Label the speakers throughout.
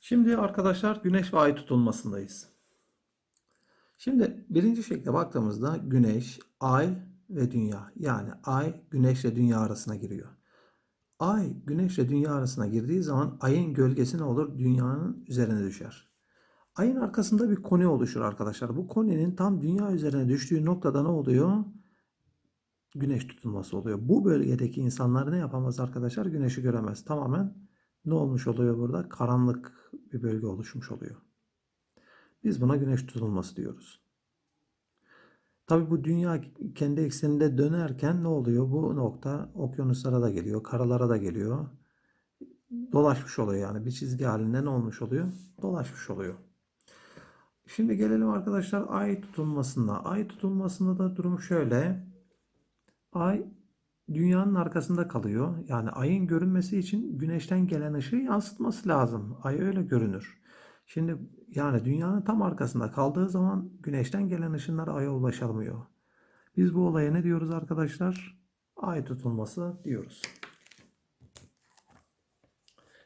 Speaker 1: Şimdi arkadaşlar güneş ve ay tutulmasındayız. Şimdi birinci şekle baktığımızda güneş, ay ve dünya. Yani ay güneşle dünya arasına giriyor. Ay güneşle dünya arasına girdiği zaman ayın gölgesi ne olur? Dünyanın üzerine düşer. Ayın arkasında bir koni oluşur arkadaşlar. Bu koninin tam dünya üzerine düştüğü noktada ne oluyor? Güneş tutulması oluyor. Bu bölgedeki insanlar ne yapamaz arkadaşlar? Güneşi göremez. Tamamen ne olmuş oluyor burada? Karanlık bir bölge oluşmuş oluyor. Biz buna güneş tutulması diyoruz. Tabi bu dünya kendi ekseninde dönerken ne oluyor? Bu nokta okyanuslara da geliyor, karalara da geliyor. Dolaşmış oluyor yani bir çizgi halinde ne olmuş oluyor? Dolaşmış oluyor. Şimdi gelelim arkadaşlar ay tutulmasına. Ay tutulmasında da durum şöyle. Ay dünyanın arkasında kalıyor. Yani ayın görünmesi için güneşten gelen ışığı yansıtması lazım. Ay öyle görünür. Şimdi yani dünyanın tam arkasında kaldığı zaman güneşten gelen ışınlar aya ulaşamıyor. Biz bu olaya ne diyoruz arkadaşlar? Ay tutulması diyoruz.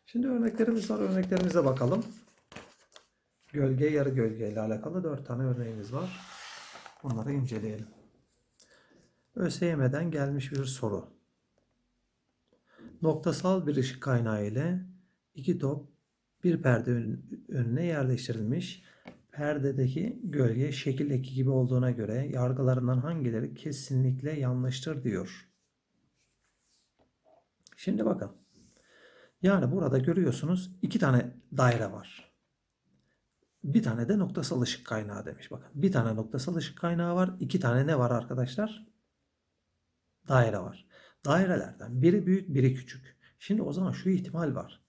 Speaker 1: Şimdi örneklerimiz var. Örneklerimize bakalım. Gölge, yarı gölge ile alakalı 4 tane örneğimiz var. Bunları inceleyelim. ÖSYM'den gelmiş bir soru. Noktasal bir ışık kaynağı ile iki top bir perde ön- önüne yerleştirilmiş. Perdedeki gölge şekildeki gibi olduğuna göre yargılarından hangileri kesinlikle yanlıştır diyor. Şimdi bakın. Yani burada görüyorsunuz iki tane daire var. Bir tane de noktasal ışık kaynağı demiş. Bakın bir tane noktasal ışık kaynağı var. iki tane ne var arkadaşlar? Daire var. Dairelerden biri büyük biri küçük. Şimdi o zaman şu ihtimal var.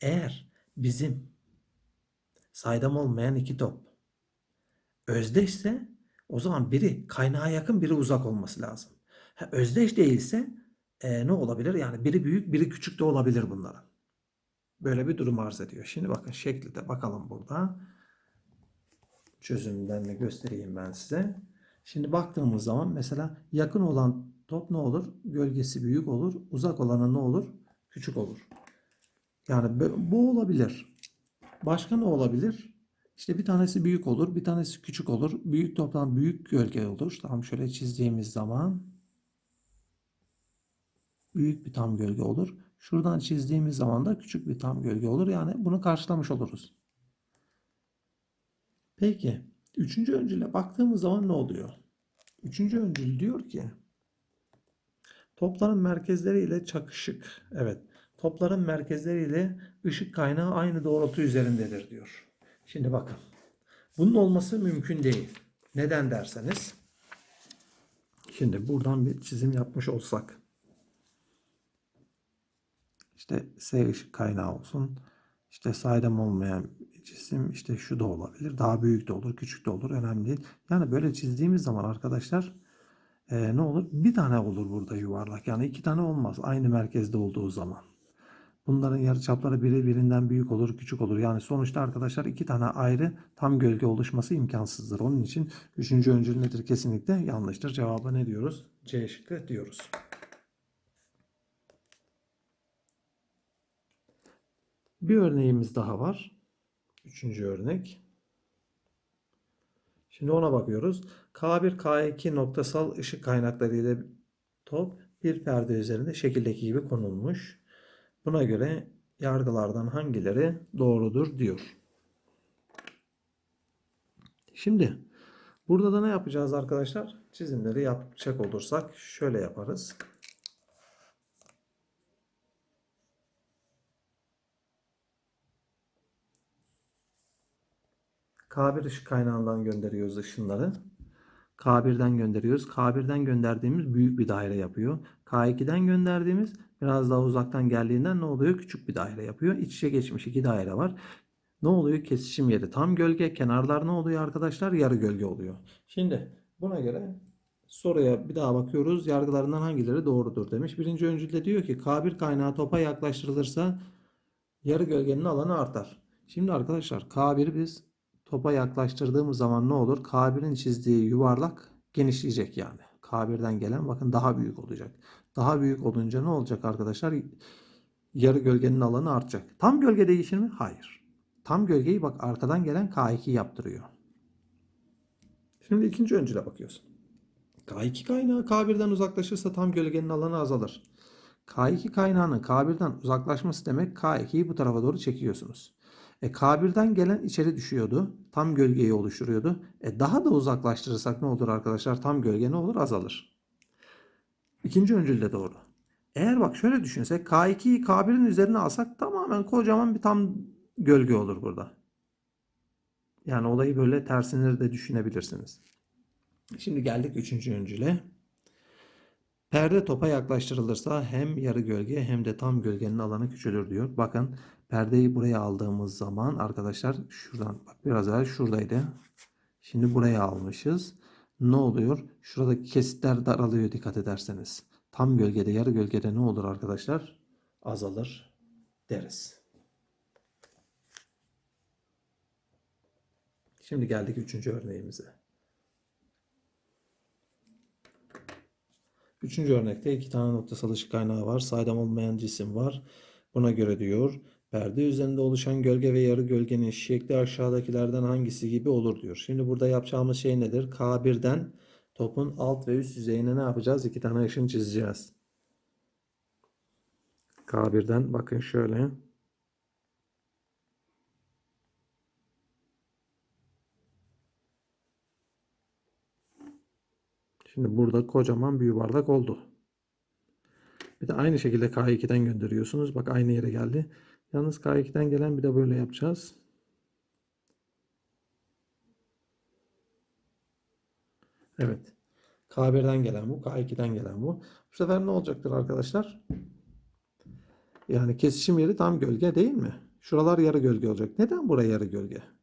Speaker 1: Eğer bizim saydam olmayan iki top özdeşse o zaman biri kaynağa yakın biri uzak olması lazım. Ha, özdeş değilse e, ne olabilir? Yani biri büyük biri küçük de olabilir bunların. Böyle bir durum arz ediyor. Şimdi bakın şekli de bakalım burada. Çözümden de göstereyim ben size. Şimdi baktığımız zaman mesela yakın olan top ne olur? Gölgesi büyük olur. Uzak olana ne olur? Küçük olur. Yani bu olabilir. Başka ne olabilir? İşte bir tanesi büyük olur, bir tanesi küçük olur. Büyük toplam büyük gölge olur. Tam şöyle çizdiğimiz zaman büyük bir tam gölge olur. Şuradan çizdiğimiz zaman da küçük bir tam gölge olur. Yani bunu karşılamış oluruz. Peki, üçüncü öncüle baktığımız zaman ne oluyor? Üçüncü öncül diyor ki topların merkezleri ile çakışık. Evet, topların merkezleri ile ışık kaynağı aynı doğrultu üzerindedir diyor. Şimdi bakın. Bunun olması mümkün değil. Neden derseniz şimdi buradan bir çizim yapmış olsak işte S ışık kaynağı olsun. İşte saydam olmayan cisim işte şu da olabilir. Daha büyük de olur, küçük de olur. Önemli değil. Yani böyle çizdiğimiz zaman arkadaşlar e, ne olur? Bir tane olur burada yuvarlak. Yani iki tane olmaz. Aynı merkezde olduğu zaman. Bunların yarıçapları biri birinden büyük olur, küçük olur. Yani sonuçta arkadaşlar iki tane ayrı tam gölge oluşması imkansızdır. Onun için üçüncü öncül nedir? Kesinlikle yanlıştır. Cevabı ne diyoruz? C şıkkı diyoruz. Bir örneğimiz daha var. Üçüncü örnek. Şimdi ona bakıyoruz. K1, K2 noktasal ışık kaynakları ile top bir perde üzerinde şekildeki gibi konulmuş. Buna göre yargılardan hangileri doğrudur diyor. Şimdi burada da ne yapacağız arkadaşlar? Çizimleri yapacak olursak şöyle yaparız. K1 ışık kaynağından gönderiyoruz ışınları. K1'den gönderiyoruz. K1'den gönderdiğimiz büyük bir daire yapıyor. K2'den gönderdiğimiz biraz daha uzaktan geldiğinden ne oluyor? Küçük bir daire yapıyor. İç içe geçmiş iki daire var. Ne oluyor? Kesişim yeri tam gölge. Kenarlar ne oluyor arkadaşlar? Yarı gölge oluyor. Şimdi buna göre soruya bir daha bakıyoruz. Yargılarından hangileri doğrudur demiş. Birinci öncülde diyor ki K1 kaynağı topa yaklaştırılırsa yarı gölgenin alanı artar. Şimdi arkadaşlar K1'i biz topa yaklaştırdığımız zaman ne olur? K1'in çizdiği yuvarlak genişleyecek yani. K1'den gelen bakın daha büyük olacak. Daha büyük olunca ne olacak arkadaşlar? Yarı gölgenin alanı artacak. Tam gölge değişir mi? Hayır. Tam gölgeyi bak arkadan gelen K2 yaptırıyor. Şimdi ikinci öncüle bakıyorsun. K2 kaynağı K1'den uzaklaşırsa tam gölgenin alanı azalır. K2 kaynağının K1'den uzaklaşması demek K2'yi bu tarafa doğru çekiyorsunuz. E, K1'den gelen içeri düşüyordu. Tam gölgeyi oluşturuyordu. E, daha da uzaklaştırırsak ne olur arkadaşlar? Tam gölge ne olur? Azalır. İkinci öncül de doğru. Eğer bak şöyle düşünsek K2'yi K1'in üzerine alsak tamamen kocaman bir tam gölge olur burada. Yani olayı böyle tersini de düşünebilirsiniz. Şimdi geldik üçüncü öncüle. Perde topa yaklaştırılırsa hem yarı gölge hem de tam gölgenin alanı küçülür diyor. Bakın perdeyi buraya aldığımız zaman arkadaşlar şuradan bak biraz evvel şuradaydı. Şimdi buraya almışız. Ne oluyor? Şuradaki kesitler daralıyor dikkat ederseniz. Tam gölgede yarı gölgede ne olur arkadaşlar? Azalır deriz. Şimdi geldik üçüncü örneğimize. Üçüncü örnekte iki tane noktasal ışık kaynağı var. Saydam olmayan cisim var. Buna göre diyor perde üzerinde oluşan gölge ve yarı gölgenin şekli aşağıdakilerden hangisi gibi olur diyor. Şimdi burada yapacağımız şey nedir? K1'den topun alt ve üst yüzeyine ne yapacağız? İki tane ışın çizeceğiz. K1'den bakın şöyle. Şimdi burada kocaman bir yuvarlak oldu. Bir de aynı şekilde K2'den gönderiyorsunuz. Bak aynı yere geldi. Yalnız K2'den gelen bir de böyle yapacağız. Evet. K1'den gelen bu. K2'den gelen bu. Bu sefer ne olacaktır arkadaşlar? Yani kesişim yeri tam gölge değil mi? Şuralar yarı gölge olacak. Neden buraya yarı gölge?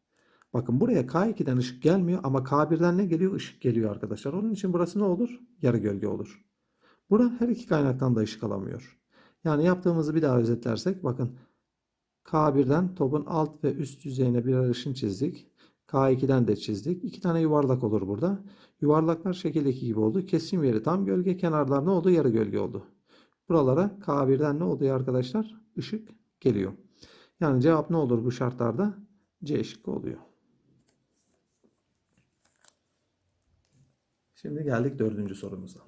Speaker 1: Bakın buraya K2'den ışık gelmiyor ama K1'den ne geliyor? Işık geliyor arkadaşlar. Onun için burası ne olur? Yarı gölge olur. Bura her iki kaynaktan da ışık alamıyor. Yani yaptığımızı bir daha özetlersek bakın K1'den topun alt ve üst yüzeyine birer ışın çizdik. K2'den de çizdik. İki tane yuvarlak olur burada. Yuvarlaklar şekildeki gibi oldu. Kesim yeri tam gölge. Kenarlar ne oldu? Yarı gölge oldu. Buralara K1'den ne oluyor arkadaşlar? Işık geliyor. Yani cevap ne olur bu şartlarda? C şıkkı oluyor. Şimdi geldik dördüncü sorumuza.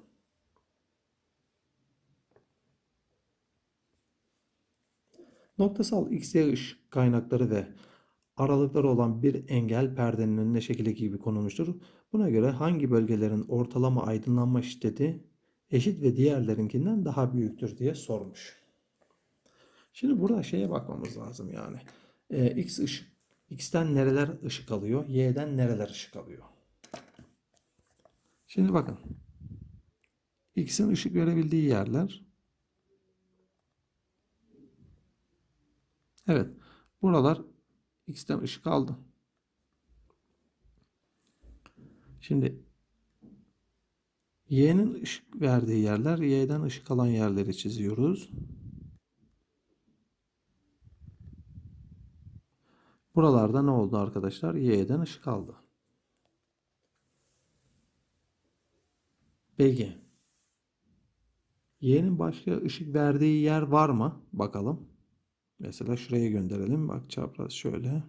Speaker 1: Noktasal X-Y ışık kaynakları ve aralıkları olan bir engel perdenin önüne şekil gibi konulmuştur. Buna göre hangi bölgelerin ortalama aydınlanma şiddeti eşit ve diğerlerinkinden daha büyüktür diye sormuş. Şimdi burada şeye bakmamız lazım yani. Ee, X ışık X'ten nereler ışık alıyor? Y'den nereler ışık alıyor? Şimdi bakın. X'in ışık verebildiği yerler. Evet. Buralar X'ten ışık aldı. Şimdi Y'nin ışık verdiği yerler, Y'den ışık alan yerleri çiziyoruz. Buralarda ne oldu arkadaşlar? Y'den ışık aldı. Peki. Y'nin başka ışık verdiği yer var mı? Bakalım. Mesela şuraya gönderelim. Bak çapraz şöyle.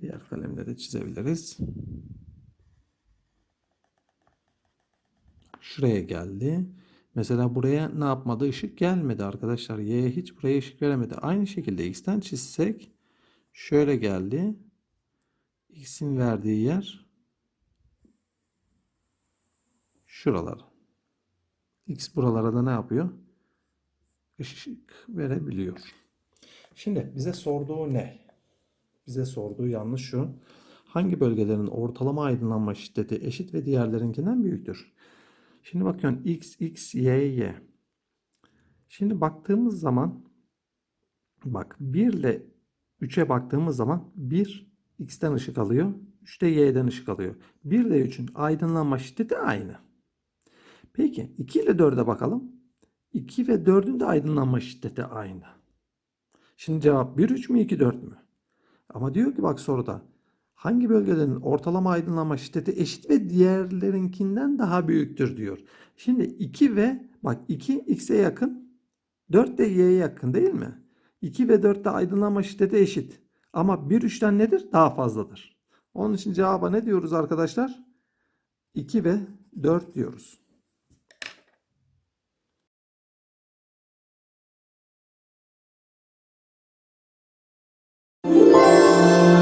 Speaker 1: Diğer kalemle de çizebiliriz. Şuraya geldi. Mesela buraya ne yapmadı? Işık gelmedi arkadaşlar. Y'ye hiç buraya ışık veremedi. Aynı şekilde X'ten çizsek şöyle geldi. X'in verdiği yer şuralar. X buralara da ne yapıyor? Işık verebiliyor. Şimdi bize sorduğu ne? Bize sorduğu yanlış şu. Hangi bölgelerin ortalama aydınlanma şiddeti eşit ve diğerlerinkinden büyüktür? Şimdi bakın X, X, Y, Y. Şimdi baktığımız zaman bak 1 ile 3'e baktığımız zaman 1 X'ten ışık alıyor. 3 de Y'den ışık alıyor. 1 ile 3'ün aydınlanma şiddeti aynı. Peki 2 ile 4'e bakalım. 2 ve 4'ün de aydınlanma şiddeti aynı. Şimdi cevap 1 3 mü 2 4 mü? Ama diyor ki bak soruda hangi bölgelerin ortalama aydınlanma şiddeti eşit ve diğerlerinkinden daha büyüktür diyor. Şimdi 2 ve bak 2 x'e yakın 4 de y'ye yakın değil mi? 2 ve 4 de aydınlanma şiddeti eşit. Ama 1 3'ten nedir? Daha fazladır. Onun için cevaba ne diyoruz arkadaşlar? 2 ve 4 diyoruz. Oh.